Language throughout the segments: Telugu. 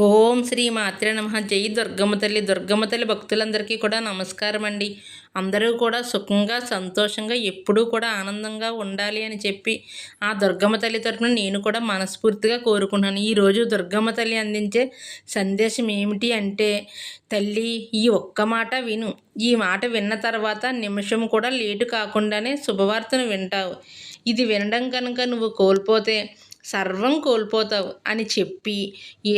ఓం శ్రీ మాత్రే నమ. జై దుర్గమ్మ తల్లి దుర్గమ్మ తల్లి భక్తులందరికీ కూడా నమస్కారం అండి. అందరూ కూడా సుఖంగా సంతోషంగా ఎప్పుడూ కూడా ఆనందంగా ఉండాలి అని చెప్పి ఆ దుర్గమ్మ తల్లి తరఫున నేను కూడా మనస్ఫూర్తిగా కోరుకున్నాను ఈరోజు దుర్గమ్మ తల్లి అందించే సందేశం ఏమిటి అంటే తల్లి ఈ ఒక్క మాట విను. ఈ మాట విన్న తర్వాత నిమిషం కూడా లేటు కాకుండానే శుభవార్తను వింటావు. ఇది వినడం కనుక నువ్వు కోల్పోతే సర్వం కోల్పోతావు అని చెప్పి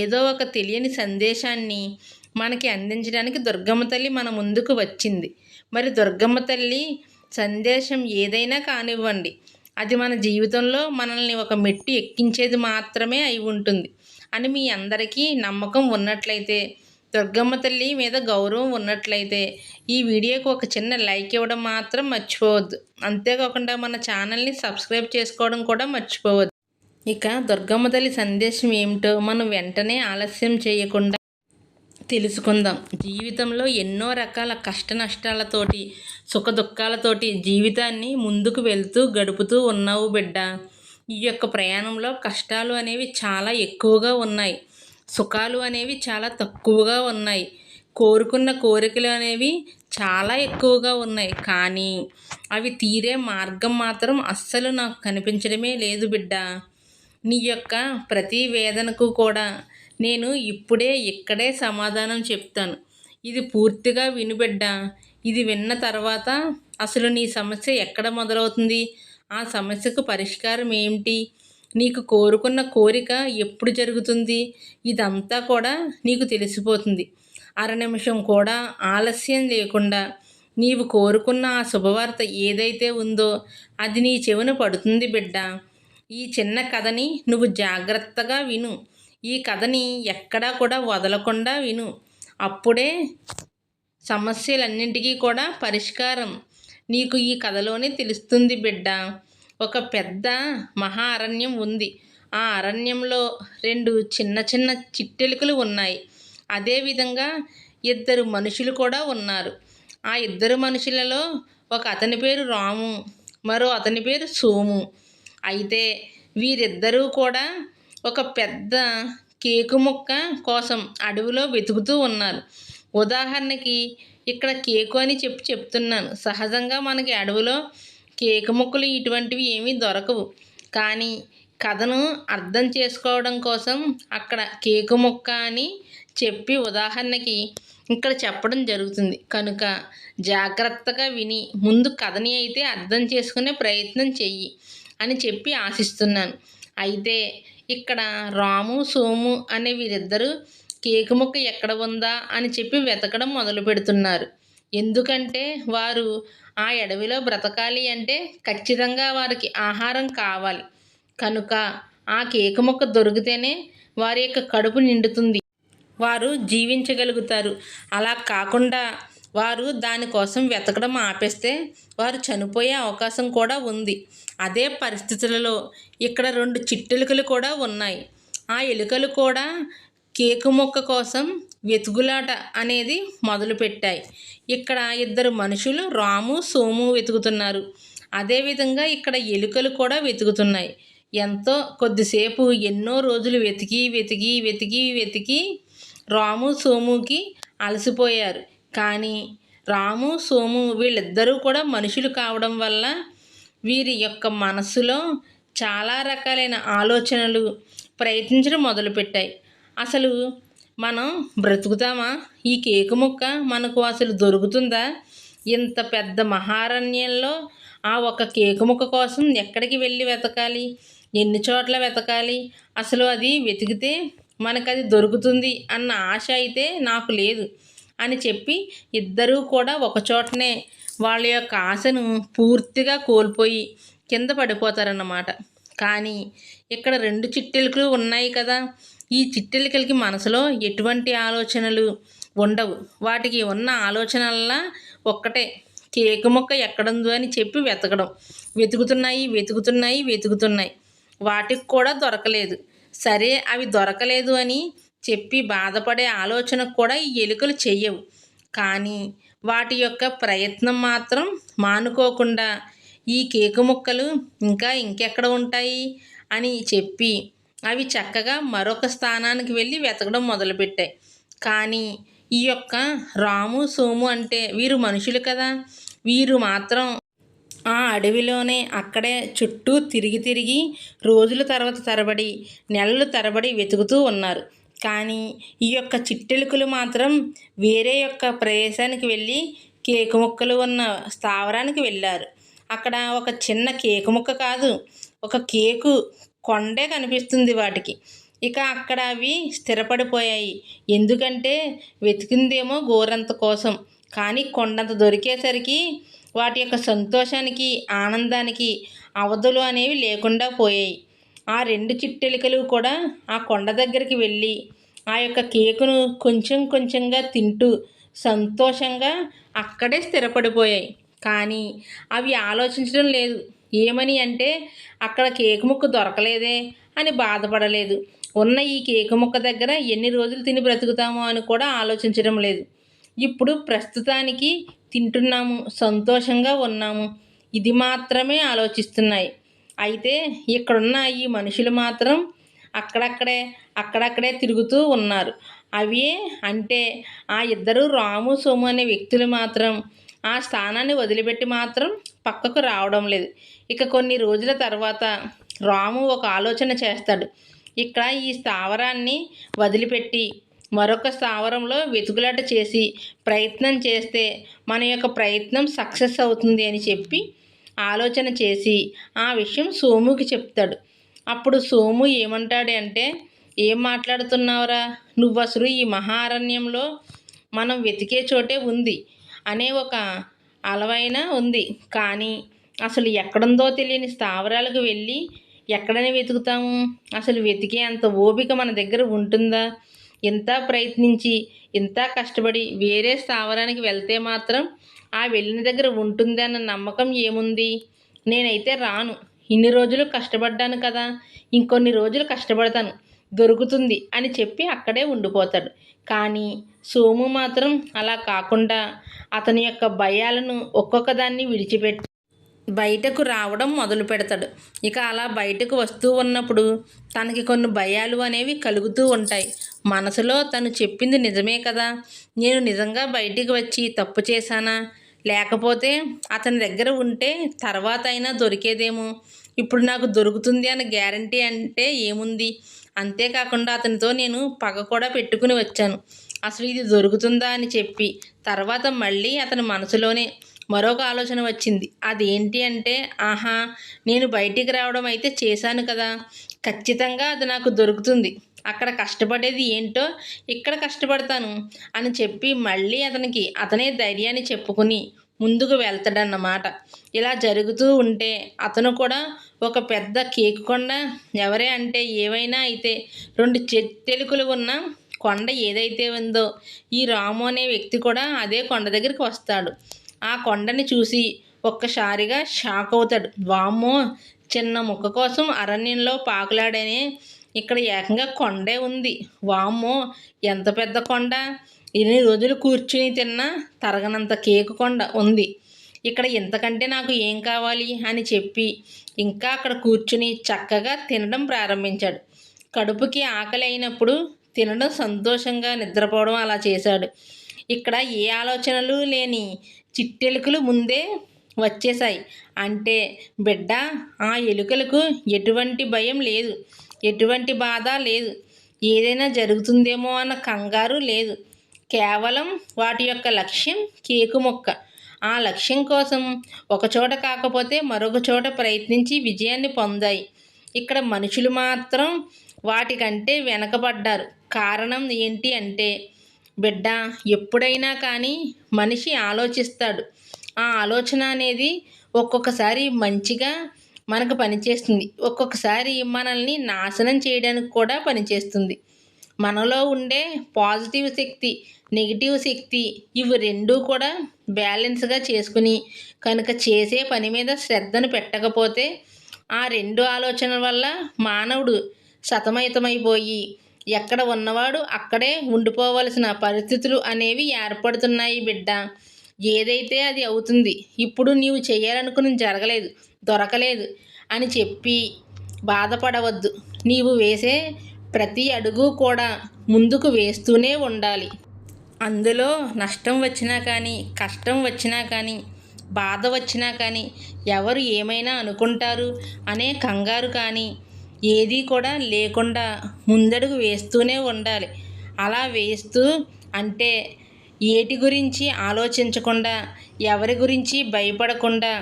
ఏదో ఒక తెలియని సందేశాన్ని మనకి అందించడానికి దుర్గమ్మ తల్లి మన ముందుకు వచ్చింది. మరి దుర్గమ్మ తల్లి సందేశం ఏదైనా కానివ్వండి అది మన జీవితంలో మనల్ని ఒక మెట్టు ఎక్కించేది మాత్రమే అయి ఉంటుంది అని మీ అందరికీ నమ్మకం ఉన్నట్లయితే దుర్గమ్మ తల్లి మీద గౌరవం ఉన్నట్లయితే ఈ వీడియోకి ఒక చిన్న లైక్ ఇవ్వడం మాత్రం మర్చిపోవద్దు. అంతేకాకుండా మన ఛానల్ని సబ్స్క్రైబ్ చేసుకోవడం కూడా మర్చిపోవద్దు. ఇక దుర్గమ్మ తల్లి సందేశం ఏమిటో మనం వెంటనే ఆలస్యం చేయకుండా తెలుసుకుందాం. జీవితంలో ఎన్నో రకాల కష్ట నష్టాలతోటి సుఖ దుఃఖాలతోటి జీవితాన్ని ముందుకు వెళ్తూ గడుపుతూ ఉన్నావు బిడ్డ. ఈ యొక్క ప్రయాణంలో కష్టాలు అనేవి చాలా ఎక్కువగా ఉన్నాయి. సుఖాలు అనేవి చాలా తక్కువగా ఉన్నాయి. కోరుకున్న కోరికలు అనేవి చాలా ఎక్కువగా ఉన్నాయి. కానీ అవి తీరే మార్గం మాత్రం అస్సలు నాకు కనిపించడమే లేదు బిడ్డ. నీ యొక్క ప్రతి వేదనకు కూడా నేను ఇప్పుడే ఇక్కడే సమాధానం చెప్తాను. ఇది పూర్తిగా వినుబిడ్డ ఇది విన్న తర్వాత అసలు నీ సమస్య ఎక్కడ మొదలవుతుంది? ఆ సమస్యకు పరిష్కారం ఏమిటి? నీకు కోరుకున్న కోరిక ఎప్పుడు జరుగుతుంది? ఇదంతా కూడా నీకు తెలిసిపోతుంది. అర నిమిషం కూడా ఆలస్యం లేకుండా నీవు కోరుకున్న ఆ శుభవార్త ఏదైతే ఉందో అది నీ చెవిన పడుతుంది బిడ్డ. ఈ చిన్న కథని నువ్వు జాగ్రత్తగా విను. ఈ కథని ఎక్కడా కూడా వదలకుండా విను. అప్పుడే సమస్యలన్నింటికీ కూడా పరిష్కారం. నీకు ఈ కథలోనే తెలుస్తుంది బిడ్డ. ఒక పెద్ద మహా అరణ్యం ఉంది. ఆ అరణ్యంలో రెండు చిన్న చిన్న చిట్టెలుకలు ఉన్నాయి. అదేవిధంగా ఇద్దరు మనుషులు కూడా ఉన్నారు. ఆ ఇద్దరు మనుషులలో ఒక అతని పేరు రాము మరో అతని పేరు సోము. అయితే వీరిద్దరూ కూడా ఒక పెద్ద కేకు ముక్క కోసం అడవిలో వెతుకుతూ ఉన్నారు. ఉదాహరణకి ఇక్కడ కేకు అని చెప్పి చెప్తున్నాను. సహజంగా మనకి అడవిలో కేకు ముక్కలు ఇటువంటివి ఏమీ దొరకవు. కానీ కథను అర్థం చేసుకోవడం కోసం అక్కడ కేకు ముక్క అని చెప్పి ఉదాహరణకి ఇక్కడ చెప్పడం జరుగుతుంది. కనుక జాగ్రత్తగా విని ముందు కథని అయితే అర్థం చేసుకునే ప్రయత్నం చెయ్యి. అని చెప్పి ఆశిస్తున్నాను. అయితే ఇక్కడ రాము సోము అనే వీరిద్దరూ కేకు ముక్క ఎక్కడ ఉందా అని చెప్పి వెతకడం మొదలు పెడుతున్నారు. ఎందుకంటే వారు ఆ అడవిలో బ్రతకాలి అంటే ఖచ్చితంగా వారికి ఆహారం కావాలి. కనుక ఆ కేకు మొక్క దొరికితేనే వారి యొక్క కడుపు నిండుతుంది. వారు జీవించగలుగుతారు. అలా కాకుండా వారు దానికోసం వెతకడం ఆపేస్తే వారు చనిపోయే అవకాశం కూడా ఉంది. అదే పరిస్థితులలో ఇక్కడ రెండు చిట్టెలుకలు కూడా ఉన్నాయి. ఆ ఎలుకలు కూడా కేకు మొక్క కోసం వెతుకులాట అనేది మొదలుపెట్టాయి. ఇక్కడ ఇద్దరు మనుషులు రాము సోము వెతుకుతున్నారు. అదేవిధంగా ఇక్కడ ఎలుకలు కూడా వెతుకుతున్నాయి. ఎంతో కొద్దిసేపు ఎన్నో రోజులు వెతికి వెతికి వెతికి వెతికి రాము సోముకి అలసిపోయారు. కానీ రాము సోము వీళ్ళిద్దరూ కూడా మనుషులు కావడం వల్ల వీరి యొక్క మనస్సులో చాలా రకాలైన ఆలోచనలు ప్రయత్నించడం మొదలుపెట్టాయి. అసలు మనం బ్రతుకుతామా? ఈ కేకు ముక్క మనకు అసలు దొరుకుతుందా? ఇంత పెద్ద మహారణ్యంలో ఆ ఒక కేకు ముక్క కోసం ఎక్కడికి వెళ్ళి వెతకాలి? ఎన్ని చోట్ల వెతకాలి? అసలు అది వెతికితే మనకు అది దొరుకుతుంది అన్న ఆశ అయితే నాకు లేదు. అని చెప్పి ఇద్దరూ కూడా ఒకచోటనే వాళ్ళ యొక్క ఆశను పూర్తిగా కోల్పోయి కింద పడిపోతారన్నమాట. కానీ ఇక్కడ రెండు చిట్టెలుకలు ఉన్నాయి కదా. ఈ చిట్టెలికలకి మనసులో ఎటువంటి ఆలోచనలు ఉండవు. వాటికి ఉన్న ఆలోచనల్లా ఒక్కటే. కేకు మొక్క ఎక్కడుందో అని చెప్పి వెతకడం. వెతుకుతున్నాయి వెతుకుతున్నాయి వెతుకుతున్నాయి. వాటికి కూడా దొరకలేదు. సరే అవి దొరకలేదు అని చెప్పి బాధపడే ఆలోచన కూడా ఈ ఎలుకలు చెయ్యవు. కానీ వాటి యొక్క ప్రయత్నం మాత్రం మానుకోకుండా ఈ కేకు ముక్కలు ఇంకా ఇంకెక్కడ ఉంటాయి అని చెప్పి అవి చక్కగా మరొక స్థానానికి వెళ్ళి వెతకడం మొదలుపెట్టాయి. కానీ ఈ యొక్క రాము సోము అంటే వీరు మనుషులు కదా. వీరు మాత్రం ఆ అడవిలోనే అక్కడే చుట్టూ తిరిగి తిరిగి రోజుల తర్వాత తరబడి నెలలు తరబడి వెతుకుతూ ఉన్నారు. కానీ ఈ యొక్క చిట్టెలుకలు మాత్రం వేరే యొక్క ప్రదేశానికి వెళ్ళి కేకు ముక్కలు ఉన్న స్థావరానికి వెళ్ళారు. అక్కడ ఒక చిన్న కేకు ముక్క కాదు ఒక కేకు కొండే కనిపిస్తుంది వాటికి. ఇక అక్కడ అవి స్థిరపడిపోయాయి. ఎందుకంటే వెతికిందేమో గోరంత కోసం. కానీ కొండంత దొరికేసరికి వాటి యొక్క సంతోషానికి ఆనందానికి అవధులు అనేవి లేకుండా పోయాయి. ఆ రెండు చిట్టెలికలు కూడా ఆ కొండ దగ్గరికి వెళ్ళి ఆ యొక్క కేకును కొంచెం కొంచెంగా తింటూ సంతోషంగా అక్కడే స్థిరపడిపోయాయి. కానీ అవి ఆలోచించడం లేదు. ఏమని అంటే అక్కడ కేకు ముక్క దొరకలేదే అని బాధపడలేదు. ఉన్న ఈ కేకు ముక్క దగ్గర ఎన్ని రోజులు తిని బ్రతుకుతామో అని కూడా ఆలోచించడం లేదు. ఇప్పుడు ప్రస్తుతానికి తింటున్నాము సంతోషంగా ఉన్నాము. ఇది మాత్రమే ఆలోచిస్తున్నాయి. అయితే ఇక్కడున్న ఈ మనుషులు మాత్రం అక్కడక్కడే అక్కడక్కడే తిరుగుతూ ఉన్నారు. అవి అంటే ఆ ఇద్దరు రాము సోము అనే వ్యక్తులు మాత్రం ఆ స్థానాన్ని వదిలిపెట్టి మాత్రం పక్కకు రావడం లేదు. ఇక కొన్ని రోజుల తర్వాత రాము ఒక ఆలోచన చేస్తాడు. ఇక్కడ ఈ స్థావరాన్ని వదిలిపెట్టి మరొక స్థావరంలో వెతుకులాట చేసి ప్రయత్నం చేస్తే మన యొక్క ప్రయత్నం సక్సెస్ అవుతుంది అని చెప్పి ఆలోచన చేసి ఆ విషయం సోముకి చెప్తాడు. అప్పుడు సోము ఏమంటాడు అంటే ఏం మాట్లాడుతున్నావురా? నువ్వు అసలు ఈ మహారణ్యంలో మనం వెతికే చోటే ఉంది అనే ఒక అలవైన ఉంది. కానీ అసలు ఎక్కడుందో తెలియని స్థావరాలకు వెళ్ళి ఎక్కడని వెతుకుతాము? అసలు వెతికే అంత ఓపిక మన దగ్గర ఉంటుందా? ఇంత ప్రయత్నించి ఇంత కష్టపడి వేరే స్థావరానికి వెళ్తే మాత్రం ఆ వెళ్ళిన దగ్గర ఉంటుంది అన్న నమ్మకం ఏముంది? నేనైతే రాను. ఇన్ని రోజులు కష్టపడ్డాను కదా. ఇంకొన్ని రోజులు కష్టపడతాను. దొరుకుతుంది అని చెప్పి అక్కడే ఉండిపోతాడు. కానీ సోము మాత్రం అలా కాకుండా అతని యొక్క భయాలను ఒక్కొక్క దాన్ని విడిచిపెట్టి బయటకు రావడం మొదలు పెడతాడు. ఇక అలా బయటకు వస్తూ ఉన్నప్పుడు తనకి కొన్ని భయాలు అనేవి కలుగుతూ ఉంటాయి. మనసులో తను చెప్పింది నిజమే కదా. నేను నిజంగా బయటికి వచ్చి తప్పు చేశానా? లేకపోతే అతని దగ్గర ఉంటే తర్వాత అయినా దొరికేదేమో. ఇప్పుడు నాకు దొరుకుతుంది అని గ్యారంటీ అంటే ఏముంది? అంతేకాకుండా అతనితో నేను పగ కూడా పెట్టుకుని వచ్చాను. అసలు ఇది దొరుకుతుందా అని చెప్పి. తర్వాత మళ్ళీ అతని మనసులోనే మరొక ఆలోచన వచ్చింది. అదేంటి అంటే ఆహా నేను బయటికి రావడం అయితే చేశాను కదా. ఖచ్చితంగా అది నాకు దొరుకుతుంది. అక్కడ కష్టపడేది ఏంటో ఇక్కడ కష్టపడతాను అని చెప్పి మళ్ళీ అతనికి అతనే ధైర్యాన్ని చెప్పుకుని ముందుకు వెళ్తాడన్నమాట. ఇలా జరుగుతూ ఉంటే అతను కూడా ఒక పెద్ద కేక్ కొండ ఎవరే అంటే ఏవైనా అయితే రెండు చెత్తెలుకలు ఉన్న కొండ ఏదైతే ఉందో ఈ రాము అనే వ్యక్తి కూడా అదే కొండ దగ్గరికి వస్తాడు. ఆ కొండని చూసి ఒక్కసారిగా షాక్ అవుతాడు. వామ్మో చిన్న ముక్క కోసం అరణ్యంలో పాకులాడనే ఇక్కడ ఏకంగా కొండే ఉంది. వామ్మో ఎంత పెద్ద కొండ? ఎన్ని రోజులు కూర్చుని తిన్నా తరగనంత కేకు కొండ ఉంది. ఇక్కడ ఇంతకంటే నాకు ఏం కావాలి అని చెప్పి ఇంకా అక్కడ కూర్చుని చక్కగా తినడం ప్రారంభించాడు. కడుపుకి ఆకలి అయినప్పుడు తినడం సంతోషంగా నిద్రపోవడం అలా చేశాడు. ఇక్కడ ఏ ఆలోచనలు లేని చిట్టెలుకలు ముందే వచ్చేసాయి అంటే బిడ్డ ఆ ఎలుకలకు ఎటువంటి భయం లేదు. ఎటువంటి బాధ లేదు. ఏదైనా జరుగుతుందేమో అన్న కంగారు లేదు. కేవలం వాటి యొక్క లక్ష్యం కేకు మొక్క. ఆ లక్ష్యం కోసం ఒక చోట కాకపోతే మరొక చోట ప్రయత్నించి విజయాన్ని పొందాయి. ఇక్కడ మనుషులు మాత్రం వాటికంటే వెనకబడ్డారు. కారణం ఏంటి అంటే బిడ్డ ఎప్పుడైనా కానీ మనిషి ఆలోచిస్తాడు. ఆ ఆలోచన అనేది ఒక్కొక్కసారి మంచిగా మనకు పనిచేస్తుంది. ఒక్కొక్కసారి మనల్ని నాశనం చేయడానికి కూడా పనిచేస్తుంది. మనలో ఉండే పాజిటివ్ శక్తి నెగిటివ్ శక్తి ఇవి రెండూ కూడా బ్యాలెన్స్గా చేసుకుని కనుక చేసే పని మీద శ్రద్ధను పెట్టకపోతే ఆ రెండు ఆలోచనల వల్ల మానవుడు సతమతమైపోయి ఎక్కడ ఉన్నవాడు అక్కడే ఉండిపోవలసిన పరిస్థితులు అనేవి ఏర్పడుతున్నాయి బిడ్డ. ఏదైతే అది అవుతుంది ఇప్పుడు నీవు చేయాలనుకుని జరగలేదు. దొరకలేదు అని చెప్పి బాధపడవద్దు. నీవు వేసే ప్రతి అడుగు కూడా ముందుకు వేస్తూనే ఉండాలి. అందులో నష్టం వచ్చినా కానీ కష్టం వచ్చినా కానీ బాధ వచ్చినా కానీ ఎవరు ఏమైనా అనుకుంటారు అనే కంగారు కానీ ఏది కూడా లేకుండా ముందడుగు వేస్తూనే ఉండాలి. అలా వేస్తూ అంటే ఏటి గురించి ఆలోచించకుండా ఎవరి గురించి భయపడకుండా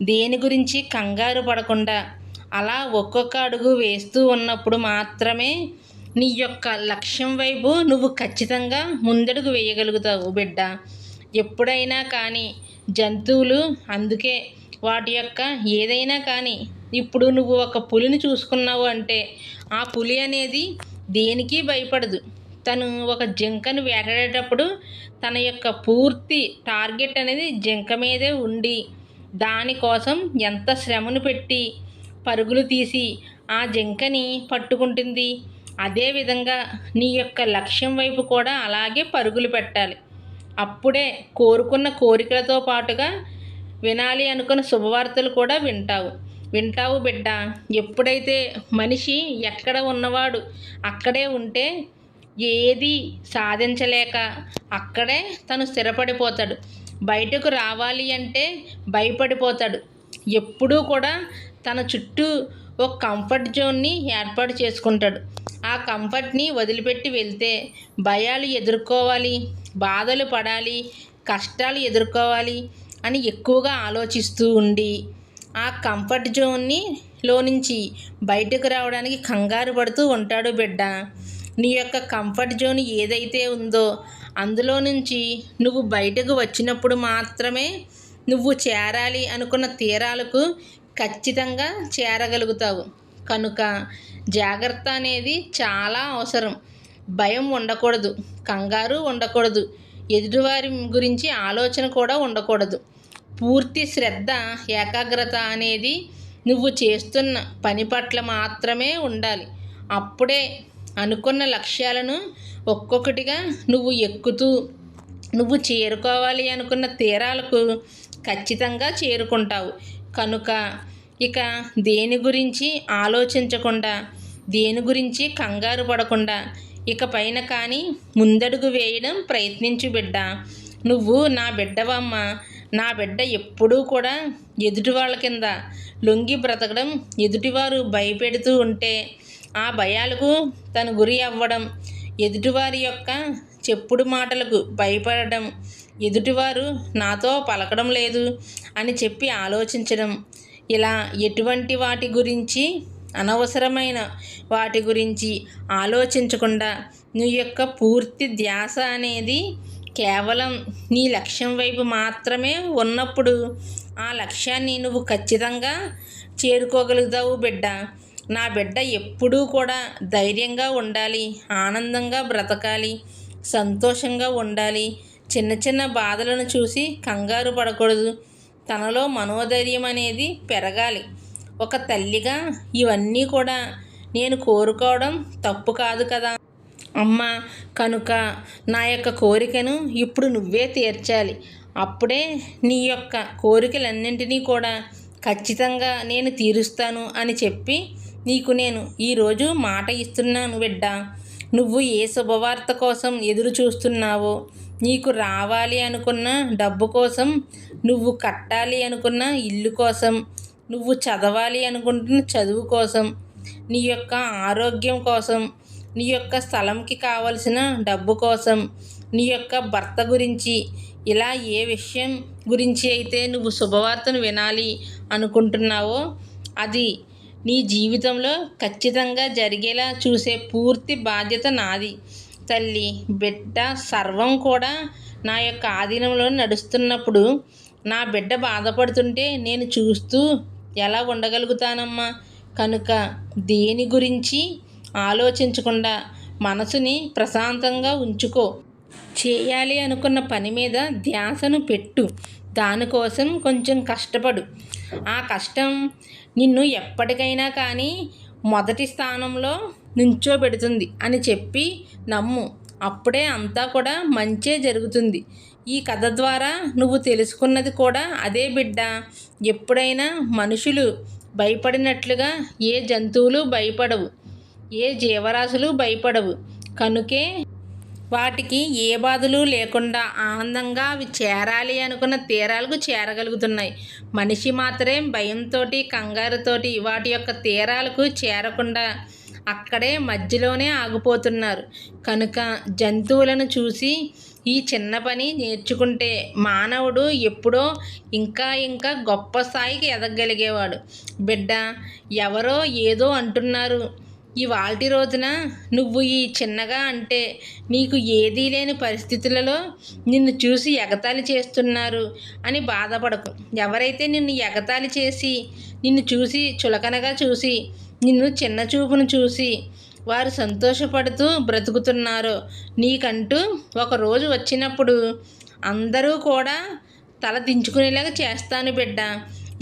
దేని గురించి కంగారు పడకుండా అలా ఒక్కొక్క అడుగు వేస్తూ ఉన్నప్పుడు మాత్రమే నీ యొక్క లక్ష్యం వైపు నువ్వు ఖచ్చితంగా ముందడుగు వేయగలుగుతావు బిడ్డ. ఎప్పుడైనా కానీ జంతువులు అందుకే వాటి యొక్క ఏదైనా కానీ ఇప్పుడు నువ్వు ఒక పులిని చూసుకున్నావు అంటే ఆ పులి అనేది దేనికి భయపడదు. తను ఒక జింకను వేటాడేటప్పుడు తన యొక్క పూర్తి టార్గెట్ అనేది జింక మీదే ఉండి దానికోసం ఎంత శ్రమను పెట్టి పరుగులు తీసి ఆ జింకని పట్టుకుంటుంది. అదేవిధంగా నీ యొక్క లక్ష్యం వైపు కూడా అలాగే పరుగులు పెట్టాలి. అప్పుడే కోరుకున్న కోరికలతో పాటుగా వినాలి అనుకున్న శుభవార్తలు కూడా వింటావు. వింటావు బిడ్డ ఎప్పుడైతే మనిషి ఎక్కడ ఉన్నవాడు అక్కడే ఉంటే ఏది సాధించలేక అక్కడే తను స్థిరపడిపోతాడు. బయటకు రావాలి అంటే భయపడిపోతాడు. ఎప్పుడూ కూడా తన చుట్టూ ఒక కంఫర్ట్ జోన్ని ఏర్పాటు చేసుకుంటాడు. ఆ కంఫర్ట్ని వదిలిపెట్టి వెళ్తే భయాలు ఎదుర్కోవాలి బాధలు పడాలి కష్టాలు ఎదుర్కోవాలి అని ఎక్కువగా ఆలోచిస్తూ ఉండి ఆ కంఫర్ట్ జోన్ని లో నుంచి బయటకు రావడానికి కంగారు పడుతూ ఉంటాడు బిడ్డ. నీ యొక్క కంఫర్ట్ జోన్ ఏదైతే ఉందో అందులో నుంచి నువ్వు బయటకు వచ్చినప్పుడు మాత్రమే నువ్వు చేరాలి అనుకున్న తీరాలకు ఖచ్చితంగా చేరగలుగుతావు. కనుక జాగ్రత్త అనేది చాలా అవసరం. భయం ఉండకూడదు. కంగారు ఉండకూడదు. ఎదుటివారి గురించి ఆలోచన కూడా ఉండకూడదు. పూర్తి శ్రద్ధ ఏకాగ్రత అనేది నువ్వు చేస్తున్న పని పట్ల మాత్రమే ఉండాలి. అప్పుడే అనుకున్న లక్ష్యాలను ఒక్కొక్కటిగా నువ్వు ఎక్కుతూ నువ్వు చేరుకోవాలి అనుకున్న తీరాలకు ఖచ్చితంగా చేరుకుంటావు. కనుక ఇక దేని గురించి ఆలోచించకుండా దేని గురించి కంగారు పడకుండా ఇక పైన కానీ ముందడుగు వేయడం ప్రయత్నించు బిడ్డ. నువ్వు నా బిడ్డవమ్మ నా బిడ్డ ఎప్పుడూ కూడా ఎదుటి వాళ్ళ కింద లొంగి బ్రతకడం ఎదుటివారు భయపెడుతూ ఉంటే ఆ భయాలకు తను గురి అవ్వడం ఎదుటివారి యొక్క చెప్పుడు మాటలకు భయపడడం ఎదుటివారు నాతో పలకడం లేదు అని చెప్పి ఆలోచించడం. ఇలా ఎటువంటి వాటి గురించి అనవసరమైన వాటి గురించి ఆలోచించకుండా నీ యొక్క పూర్తి ధ్యాస అనేది కేవలం నీ లక్ష్యం వైపు మాత్రమే ఉన్నప్పుడు ఆ లక్ష్యాన్ని నువ్వు ఖచ్చితంగా చేరుకోగలుగుతావు బిడ్డ. నా బిడ్డ ఎప్పుడూ కూడా ధైర్యంగా ఉండాలి ఆనందంగా బ్రతకాలి సంతోషంగా ఉండాలి. చిన్న చిన్న బాధలను చూసి కంగారు పడకూడదు. తనలో మనోధైర్యం అనేది పెరగాలి. ఒక తల్లిగా ఇవన్నీ కూడా నేను కోరుకోవడం తప్పు కాదు కదా. అమ్మ కనుక నా యొక్క కోరికను ఇప్పుడు నువ్వే తీర్చాలి. అప్పుడే నీ యొక్క కోరికలన్నింటినీ కూడా ఖచ్చితంగా నేను తీరుస్తాను అని చెప్పి నీకు నేను ఈరోజు మాట ఇస్తున్నాను బిడ్డ. నువ్వు ఏ శుభవార్త కోసం ఎదురు చూస్తున్నావో నీకు రావాలి అనుకున్న డబ్బు కోసం నువ్వు కట్టాలి అనుకున్న ఇల్లు కోసం నువ్వు చదవాలి అనుకుంటున్న చదువు కోసం నీ యొక్క ఆరోగ్యం కోసం నీ యొక్క స్థలంకి కావలసిన డబ్బు కోసం నీ యొక్క భర్త గురించి ఇలా ఏ విషయం గురించి అయితే నువ్వు శుభవార్తను వినాలి అనుకుంటున్నావో అది నీ జీవితంలో ఖచ్చితంగా జరిగేలా చూసే పూర్తి బాధ్యత నాది. తల్లి బిడ్డ సర్వం కూడా నా యొక్క ఆధీనంలో నడుస్తున్నప్పుడు నా బిడ్డ బాధపడుతుంటే నేను చూస్తూ ఎలా ఉండగలుగుతానమ్మా? కనుక దేని గురించి ఆలోచించకుండా మనసుని ప్రశాంతంగా ఉంచుకో. చేయాలి అనుకున్న పని మీద ధ్యాసను పెట్టు. దానికోసం కొంచెం కష్టపడు. ఆ కష్టం నిన్ను ఎప్పటికైనా కానీ మొదటి స్థానంలో నుంచోబెడుతుంది అని చెప్పి నమ్ము. అప్పుడే అంతా కూడా మంచే జరుగుతుంది. ఈ కథ ద్వారా నువ్వు తెలుసుకున్నది కూడా అదే బిడ్డ. ఎప్పుడైనా మనుషులు భయపడినట్లుగా ఏ జంతువులు భయపడవు ఏ జీవరాశులు భయపడవు. కనుకే వాటికి ఏ బాధలు లేకుండా ఆనందంగా అవి చేరాలి అనుకున్న తీరాలకు చేరగలుగుతున్నాయి. మనిషి మాత్రమే భయంతో కంగారుతోటి వాటి యొక్క తీరాలకు చేరకుండా అక్కడే మధ్యలోనే ఆగిపోతున్నారు. కనుక జంతువులను చూసి ఈ చిన్న పని నేర్చుకుంటే మానవుడు ఎప్పుడో ఇంకా ఇంకా గొప్ప స్థాయికి ఎదగలిగేవాడు. బిడ్డ ఎవరో ఏదో అంటున్నారు. ఇవాల్టి రోజున నువ్వు ఈ చిన్నగా అంటే నీకు ఏదీ లేని పరిస్థితులలో నిన్ను చూసి ఎగతాళి చేస్తున్నారు అని బాధపడకు. ఎవరైతే నిన్ను ఎగతాళి చేసి నిన్ను చూసి చులకనగా చూసి నిన్ను చిన్న చూపును చూసి వారు సంతోషపడుతూ బ్రతుకుతున్నారో నీకంటూ ఒక రోజు వచ్చినప్పుడు అందరూ కూడా తల దించుకునేలాగా చేస్తాను బిడ్డ.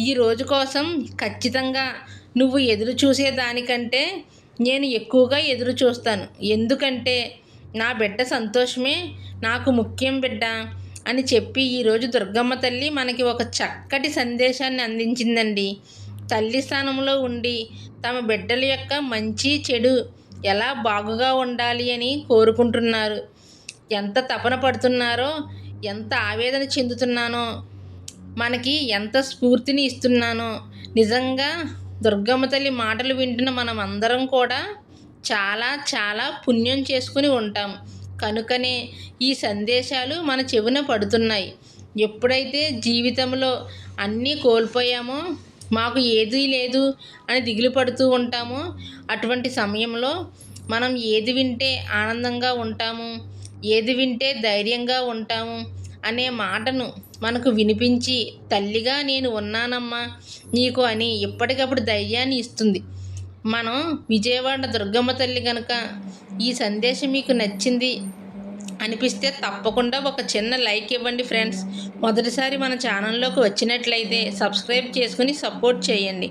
ఈ రోజు కోసం ఖచ్చితంగా నువ్వు ఎదురు చూసే దానికంటే నేను ఎక్కువగా ఎదురు చూస్తాను. ఎందుకంటే నా బిడ్డ సంతోషమే నాకు ముఖ్యం బిడ్డ అని చెప్పి ఈరోజు దుర్గమ్మ తల్లి మనకి ఒక చక్కటి సందేశాన్ని అందించిందండి. తల్లి స్థానంలో ఉండి తమ బిడ్డల యొక్క మంచి చెడు ఎలా బాగుగా ఉండాలి అని కోరుకుంటున్నారు. ఎంత తపన పడుతున్నారో ఎంత ఆవేదన చెందుతున్నానో మనకి ఎంత స్ఫూర్తిని ఇస్తున్నానో నిజంగా దుర్గమ్మ తల్లి మాటలు వింటున్న మనం అందరం కూడా చాలా చాలా పుణ్యం చేసుకుని ఉంటాం. కనుకనే ఈ సందేశాలు మన చెవిన పడుతున్నాయి. ఎప్పుడైతే జీవితంలో అన్నీ కోల్పోయామో మాకు ఏదీ లేదు అని దిగులు పడుతూ ఉంటామో అటువంటి సమయంలో మనం ఏది వింటే ఆనందంగా ఉంటాము ఏది వింటే ధైర్యంగా ఉంటాము అనే మాటను మనకు వినిపించి తల్లిగా నేను ఉన్నానమ్మా నీకు అని ఎప్పటికప్పుడు ధైర్యాన్ని ఇస్తుంది. మనం విజయవాడ దుర్గమ్మ తల్లి కనుక ఈ సందేశం మీకు నచ్చింది అనిపిస్తే తప్పకుండా ఒక చిన్న లైక్ ఇవ్వండి ఫ్రెండ్స్. మొదటిసారి మన ఛానల్లోకి వచ్చినట్లయితే సబ్స్క్రైబ్ చేసుకుని సపోర్ట్ చేయండి.